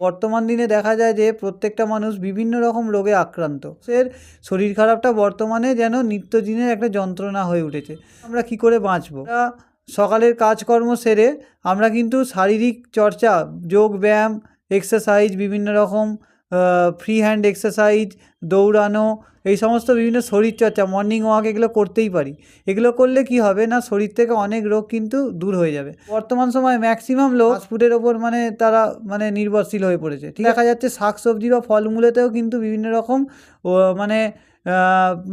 বর্তমান দিনে দেখা যায় যে প্রত্যেকটা মানুষ বিভিন্ন রকম রোগে আক্রান্ত। এর শরীর খারাপটা বর্তমানে যেন নিত্যদিনের একটা যন্ত্রণা হয়ে উঠেছে। আমরা কি করে বাঁচবো? সকালের কাজকর্ম সেরে আমরা কিন্তু শারীরিক চর্চা, যোগ ব্যায়াম এক্সারসাইজ বিভিন্ন রকম ফ্রি হ্যান্ড এক্সারসাইজ দৌড়ানো এই সমস্ত বিভিন্ন শরীরচর্চা মর্নিং ওয়াক এগুলো করতেই পারি। এগুলো করলে কি হবে না শরীর থেকে অনেক রোগ কিন্তু দূর হয়ে যাবে। বর্তমান সময় ম্যাক্সিমাম লোক ফুডের ওপর মানে তারা মানে নির্ভরশীল হয়ে পড়েছে। ঠিক দেখা যাচ্ছে শাকসবজি বা ফলমূলেতেও কিন্তু বিভিন্ন রকম মানে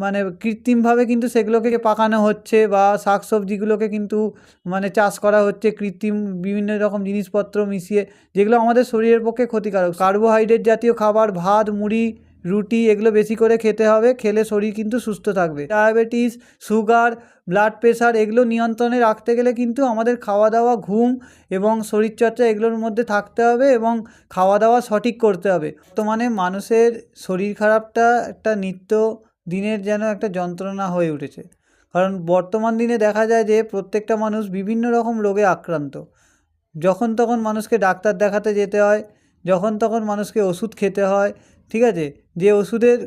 মানে কৃত্রিমভাবে কিন্তু সেগুলোকে পাকানো হচ্ছে বা শাক সবজিগুলোকে কিন্তু মানে চাষ করা হচ্ছে, কৃত্রিম বিভিন্ন রকম জিনিসপত্র মিশিয়ে, যেগুলো আমাদের শরীরের পক্ষে ক্ষতিকারক। কার্বোহাইড্রেট জাতীয় খাবার, ভাত, মুড়ি রুটি এগুলো বেশি করে খেতে হবে, খেলে শরীর কিন্তু সুস্থ থাকবে। ডায়াবেটিস, সুগার ব্লাড প্রেশার এগুলো নিয়ন্ত্রণে রাখতে গেলে কিন্তু আমাদের খাওয়া দাওয়া ঘুম এবং শরীরচর্চা এগুলোর মধ্যে থাকতে হবে এবং খাওয়া দাওয়া সঠিক করতে হবে। বর্তমানে মানুষের শরীর খারাপটা একটা নিত্য দিনের যেন একটা যন্ত্রণা হয়ে উঠেছে। কারণ বর্তমান দিনে দেখা যায় যে প্রত্যেকটা মানুষ বিভিন্ন রকম রোগে আক্রান্ত। যখন তখন মানুষকে ডাক্তার দেখাতে যেতে হয়, যখন তখন মানুষকে ওষুধ খেতে হয়, ঠিক আছে? যে ওষুধের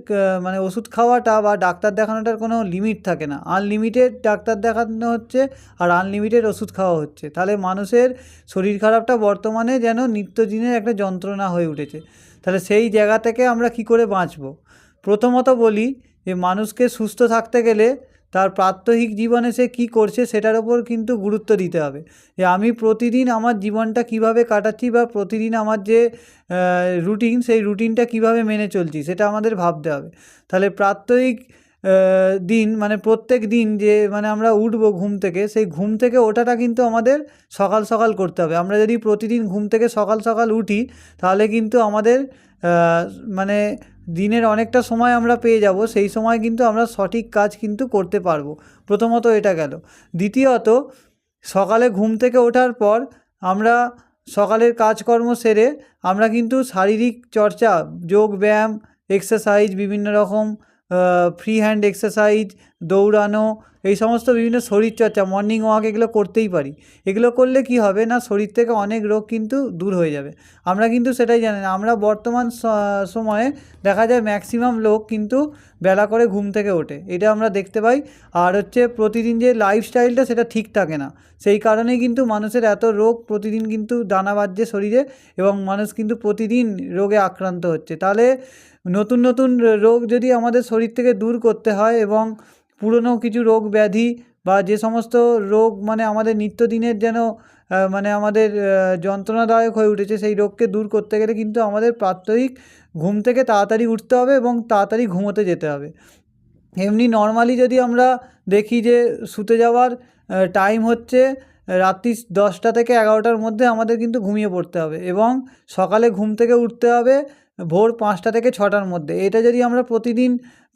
মানে ওষুধ খাওয়াটা বা ডাক্তার দেখানোটার কোনো লিমিট থাকে না। আনলিমিটেড ডাক্তার দেখানো হচ্ছে আর আনলিমিটেড ওষুধ খাওয়া হচ্ছে। তাহলে মানুষের শরীর খারাপটা বর্তমানে যেন নিত্যদিনের একটা যন্ত্রণা হয়ে উঠেছে। তাহলে সেই জায়গা থেকে আমরা কি করে বাঁচবো? প্রথমত বলি যে মানুষকে সুস্থ থাকতে গেলে তার প্রাত্যহিক জীবনে সে কী করছে সেটার ওপর কিন্তু গুরুত্ব দিতে হবে। যে আমি প্রতিদিন আমার জীবনটা কীভাবে কাটাচ্ছি বা প্রতিদিন আমার যে রুটিন সেই রুটিনটা কীভাবে মেনে চলছি সেটা আমাদের ভাবতে হবে। তাহলে প্রাত্যহিক দিন মানে প্রত্যেক দিন যে মানে আমরা উঠবো ঘুম থেকে, সেই ঘুম থেকে ওঠাটা কিন্তু আমাদের সকাল সকাল করতে হবে। আমরা যদি প্রতিদিন ঘুম থেকে সকাল সকাল উঠি, তাহলে কিন্তু আমাদের মানে দিনের অনেকটা সময় আমরা পেয়ে যাব, সেই সময় কিন্তু আমরা সঠিক কাজ কিন্তু করতে পারব। প্রথমত এটা গেল। দ্বিতীয়ত, সকালে ঘুম থেকে ওঠার পর আমরা সকালের কাজকর্ম সেরে আমরা কিন্তু শারীরিক চর্চা, যোগ ব্যায়াম এক্সারসাইজ বিভিন্ন রকম ফ্রি হ্যান্ড এক্সারসাইজ দৌড়ানো, এই সমস্ত বিভিন্ন শরীরচর্চা মর্নিং ওয়াক এগুলো করতেই পারি। এগুলো করলে কি হবে না, শরীর থেকে অনেক রোগ কিন্তু দূর হয়ে যাবে। আমরা কিন্তু সেটাই জানি না। আমরা বর্তমান সময়ে দেখা যায় ম্যাক্সিমাম লোক কিন্তু বেলা করে ঘুম থেকে ওঠে। এটা আমরা দেখতে পাই। আর হচ্ছে প্রতিদিন যে লাইফস্টাইলটা সেটা ঠিক থাকে না। সেই কারণেই কিন্তু মানুষের এত রোগ প্রতিদিন কিন্তু দানা বাজছে শরীরে এবং মানুষ কিন্তু প্রতিদিন রোগে আক্রান্ত হচ্ছে। তাহলে নতুন নতুন রোগ যদি আমাদের শরীর থেকে দূর করতে হয় এবং পুরনো কিছু রোগ ব্যাধি বা যে সমস্ত রোগ মানে আমাদের নিত্যদিনের যেন মানে আমাদের যন্ত্রণাদায়ক হয়ে উঠেছে, সেই রোগকে দূর করতে গেলে কিন্তু আমাদের প্রাত্যহিক ঘুম থেকে তাড়াতাড়ি উঠতে হবে এবং তাড়াতাড়ি ঘুমোতে যেতে হবে। এমনি নর্মালি যদি আমরা দেখি যে শুতে যাওয়ার টাইম হচ্ছে রাত্রি দশটা থেকে এগারোটার মধ্যে আমাদের কিন্তু ঘুমিয়ে পড়তে হবে এবং সকালে ঘুম থেকে উঠতে হবে ভোর পাঁচটা থেকে ছটার মধ্যে। এটা যদি আমরা প্রতিদিন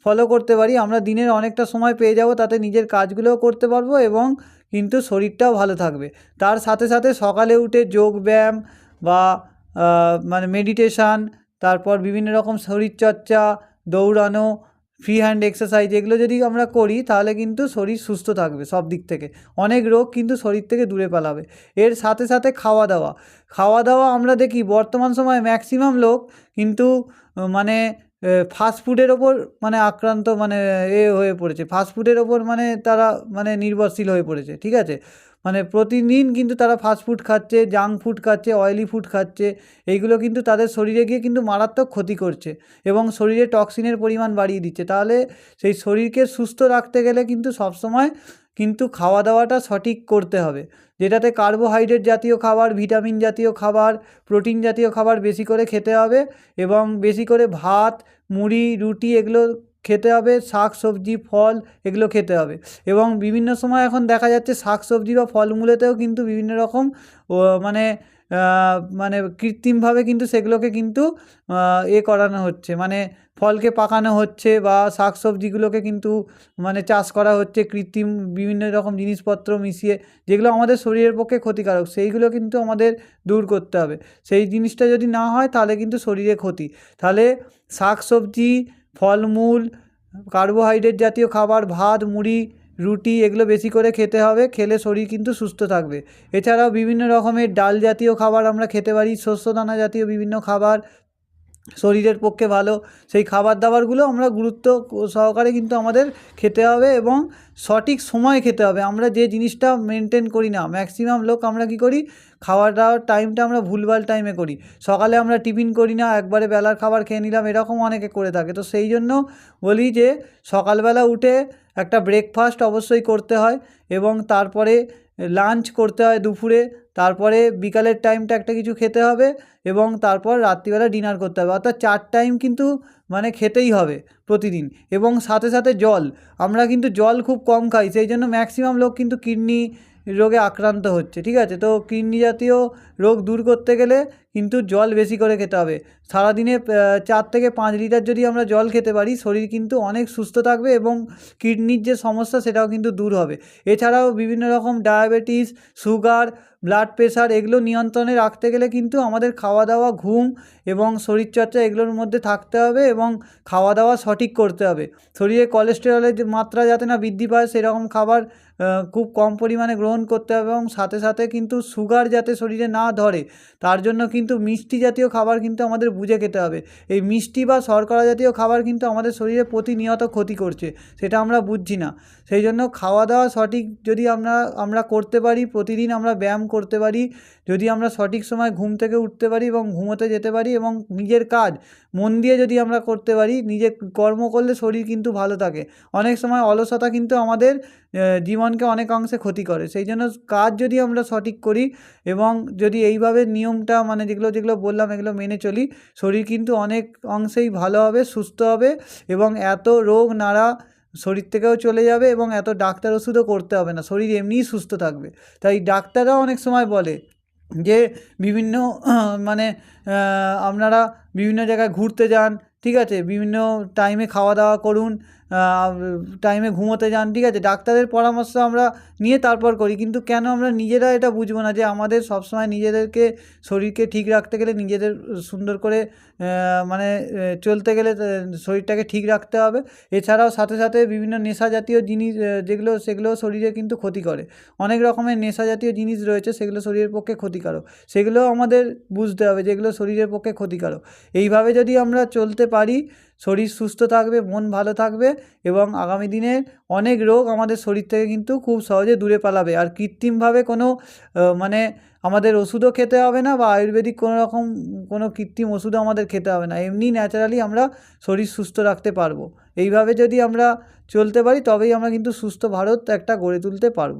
ফলো করতে পারি, আমরা দিনের অনেকটা সময় পেয়ে যাব, তাতে নিজের কাজগুলোও করতে পারব এবং কিন্তু শরীরটাও ভালো থাকবে। তার সাথে সাথে সকালে উঠে যোগ ব্যায়াম বা মানে মেডিটেশান তারপর বিভিন্ন রকম শরীরচর্চা, দৌড়ানো ফ্রি হ্যান্ড এক্সারসাইজ এগুলো যদি আমরা করি, তাহলে কিন্তু শরীর সুস্থ থাকবে সব দিক থেকে। অনেক রোগ কিন্তু শরীর থেকে দূরে পালাবে। এর সাথে সাথে খাওয়া দাওয়া। খাওয়া দাওয়া আমরা দেখি বর্তমান সময়ে ম্যাক্সিমাম লোক কিন্তু মানে ফাস্টফুডের ওপর মানে আক্রান্ত মানে এ হয়ে পড়েছে। ফাস্টফুডের ওপর মানে তারা মানে নির্ভরশীল হয়ে পড়েছে। ঠিক আছে? মানে প্রতিদিন কিন্তু তারা ফাস্টফুড খাচ্ছে জাঙ্ক ফুড খাচ্ছে অয়েলি ফুড খাচ্ছে, এইগুলো কিন্তু তাদের শরীরে গিয়ে কিন্তু মারাত্মক ক্ষতি করছে এবং শরীরে টক্সিনের পরিমাণ বাড়িয়ে দিচ্ছে। তাহলে সেই শরীরকে সুস্থ রাখতে গেলে কিন্তু সবসময় কিন্তু খাওয়া দাওয়াটা সঠিক করতে হবে। যেটাতে কার্বোহাইড্রেট জাতীয় খাবার ভিটামিন জাতীয় খাবার প্রোটিন জাতীয় খাবার বেশি করে খেতে হবে এবং বেশি করে ভাত, মুড়ি, রুটি এগুলো খেতে হবে, শাক, সবজি, ফল এগুলো খেতে হবে। এবং বিভিন্ন সময় এখন দেখা যাচ্ছে শাক, সবজি বা ফলমূলেতেও কিন্তু বিভিন্ন রকম মানে মানে কৃত্রিমভাবে কিন্তু সেগুলোকে কিন্তু এ করানো হচ্ছে। মানে ফলকে পাকানো হচ্ছে বা শাক, সবজিগুলোকে কিন্তু মানে চাষ করা হচ্ছে কৃত্রিম বিভিন্ন রকম জিনিসপত্র মিশিয়ে, যেগুলো আমাদের শরীরের পক্ষে ক্ষতিকারক, সেইগুলো কিন্তু আমাদের দূর করতে হবে। সেই জিনিসটা যদি না হয় তাহলে কিন্তু শরীরে ক্ষতি। তাহলে শাক, সবজি ফলমূল, কার্বোহাইড্রেট জাতীয় খাবার, ভাত, মুড়ি, রুটি এগুলো বেশি করে খেতে হবে, খেলে শরীর কিন্তু সুস্থ থাকবে। এছাড়াও বিভিন্ন রকমের ডাল জাতীয় খাবার আমরা খেতে পারি শস্য দানা জাতীয় বিভিন্ন খাবার শরীরের পক্ষে ভালো। সেই খাবার দাবারগুলো আমরা গুরুত্ব সহকারে কিন্তু আমাদের খেতে হবে এবং সঠিক সময়ে খেতে হবে। আমরা যে জিনিসটা মেনটেন করি না ম্যাক্সিমাম লোক আমরা কী করি? খাওয়া দাওয়ার টাইমটা আমরা ভুলভাল টাইমে করি। সকালে আমরা টিফিন করি না, একবারে বেলার খাবার খেয়ে নিলাম, এরকম অনেকে করে থাকে। তো সেই জন্য বলি যে সকালবেলা উঠে একটা ব্রেকফাস্ট অবশ্যই করতে হয় এবং তারপরে লাঞ্চ করতে হয় দুপুরে, তারপরে বিকালের টাইমটা একটা কিছু খেতে হবে এবং তারপর রাত্রিবেলা ডিনার করতে হবে। অর্থাৎ চার টাইম কিন্তু মানে খেতেই হবে প্রতিদিন এবং সাথে সাথে জল। আমরা কিন্তু জল খুব কম খাই, সেই জন্য ম্যাক্সিমাম লোক কিন্তু কিডনি রোগে আক্রান্ত হচ্ছে, ঠিক আছে? তো কিডনি জাতীয় রোগ দূর করতে গেলে কিন্তু জল বেশি করে খেতে হবে। সারাদিনে চার থেকে পাঁচ লিটার যদি আমরা জল খেতে পারি, শরীর কিন্তু অনেক সুস্থ থাকবে এবং কিডনির যে সমস্যা সেটাও কিন্তু দূর হবে। এছাড়াও বিভিন্ন রকম ডায়াবেটিস, সুগার, ব্লাড প্রেশার এগুলো নিয়ন্ত্রণে রাখতে গেলে কিন্তু আমাদের খাওয়া দাওয়া ঘুম এবং শরীরচর্চা এগুলোর মধ্যে থাকতে হবে এবং খাওয়া দাওয়া সঠিক করতে হবে। শরীরে কোলেস্টেরলের মাত্রা যাতে না বৃদ্ধি পায় সেরকম খাবার খুব কম পরিমাণে গ্রহণ করতে হবে এবং সাথে সাথে কিন্তু সুগার যাতে শরীরে না ধরে, তার জন্য কিন্তু মিষ্টি জাতীয় খাবার কিন্তু আমাদের বুঝে খেতে হবে। এই মিষ্টি বা শর্করা জাতীয় খাবার কিন্তু আমাদের শরীরে প্রতিনিয়ত ক্ষতি করছে, সেটা আমরা বুঝছি না। সেই জন্য খাওয়া দাওয়া সঠিক যদি আমরা আমরা করতে পারি, প্রতিদিন আমরা ব্যায়াম করতে পারি, যদি আমরা সঠিক সময় ঘুম থেকে উঠতে পারি এবং ঘুমোতে যেতে পারি এবং নিজের কাজ, মন দিয়ে যদি আমরা করতে পারি, নিজে কর্ম করলে শরীর কিন্তু ভালো থাকে। অনেক সময় অলসতা কিন্তু আমাদের জীবনকে অনেক অংশে ক্ষতি করে। সেই জন্য কাজ যদি আমরা সঠিক করি এবং যদি এইভাবে নিয়মটা মানে যেগুলো যেগুলো বললাম, এগুলো মেনে চলি, শরীর কিন্তু অনেক অংশেই ভালো হবে, সুস্থ হবে এবং এত রোগ নাড়া শরীর থেকেও চলে যাবে এবং এত ডাক্তার ওষুধও করতে হবে না। শরীর এমনিই সুস্থ থাকবে। তাই ডাক্তাররাও অনেক সময় বলে যে, বিভিন্ন মানে আপনারা বিভিন্ন জায়গায় ঘুরতে যান, ঠিক আছে? বিভিন্ন টাইমে খাওয়া দাওয়া করুন টাইমে ঘুমোতে যান, ঠিক আছে? ডাক্তারের পরামর্শ আমরা নিয়ে তারপর করি। কিন্তু কেন আমরা নিজেরা এটা বুঝব না যে আমাদের সবসময় নিজেদেরকে শরীরকে ঠিক রাখতে গেলে নিজেদের সুন্দর করে মানে চলতে গেলে শরীরটাকে ঠিক রাখতে হবে। এছাড়াও সাথে সাথে বিভিন্ন নেশা জাতীয় জিনিস যেগুলো সেগুলো শরীরে কিন্তু ক্ষতি করে। অনেক রকমের নেশা জাতীয় জিনিস রয়েছে, সেগুলো শরীরের পক্ষে ক্ষতিকারক। সেগুলোও আমাদের বুঝতে হবে যেগুলো শরীরের পক্ষে ক্ষতিকারক। এইভাবে যদি আমরা চলতে পারি শরীর সুস্থ থাকবে, মন ভালো থাকবে এবং আগামী দিনে অনেক রোগ আমাদের শরীর থেকে কিন্তু খুব সহজে দূরে পালাবে। আর কৃত্রিমভাবে কোনো মানে আমাদের ওষুধও খেতে হবে না বা আয়ুর্বেদিক কোনো রকম, কোনো কৃত্রিম ওষুধও আমাদের খেতে হবে না। এমনি ন্যাচারালি আমরা শরীর সুস্থ রাখতে পারব। এইভাবে যদি আমরা চলতে পারি তবেই আমরা কিন্তু সুস্থ ভারত একটা গড়ে তুলতে পারব।